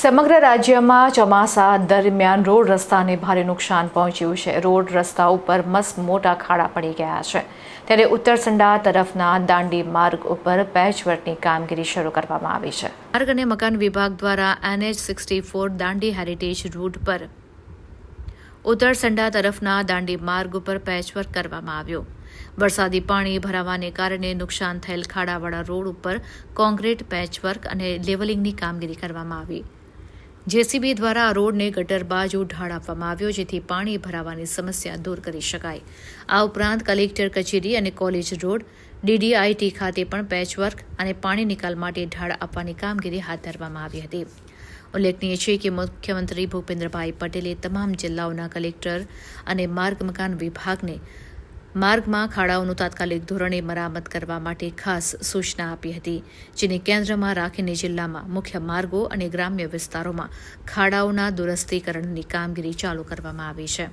સમગ્ર રાજ્યમાં ચોમાસા દરમિયાન રોડ રસ્તાને ભારે નુકસાન પહોંચ્યું છે. રોડ રસ્તા ઉપર મસ્ત મોટા ખાડા પડી ગયા છે. ત્યારે ઉત્તરસંડા તરફના દાંડી માર્ગ ઉપર પેચવર્કની કામગીરી શરૂ કરવામાં આવી છે. માર્ગ અને મકાન વિભાગ દ્વારા NH sixty four Dandi heritage route પર ઉત્તરસંડા તરફના દાંડી માર્ગ ઉપર પેચવર્ક કરવામાં આવ્યો. વરસાદી પાણી ભરાવાને કારણે નુકસાન થયેલ ખાડાવાળા રોડ ઉપર કોન્ક્રીટ પેચવર્ક અને લેવલિંગની કામગીરી કરવામાં આવી. જેસીબી દ્વારા આ રોડને ગટર બાજુ ઢાળ આપવામાં આવ્યો, જેથી પાણી ભરાવાની સમસ્યા દૂર કરી શકાય. આ ઉપરાંત કલેક્ટર કચેરી અને કોલેજ રોડ, ડીડીઆઈટી ખાતે પણ પેચવર્ક અને પાણી નિકાલ માટે ઢાળ આપવાની કામગીરી હાથ ધરવામાં આવી હતી. ઉલ્લેખનીય છે કે મુખ્યમંત્રી ભૂપેન્દ્રભાઈ પટેલે તમામ જિલ્લાઓના કલેક્ટર અને માર્ગ મકાન વિભાગને માર્ગમાં ખાડાઓનું તાત્કાલિક ધોરણે મરામત કરવા માટે ખાસ સૂચના આપી હતી, જેને કેન્દ્રમાં રાખીને જિલ્લામાં મુખ્ય માર્ગો અને ગ્રામ્ય વિસ્તારોમાં ખાડાઓના દુરસ્તીકરણની કામગીરી ચાલુ કરવામાં આવી છે.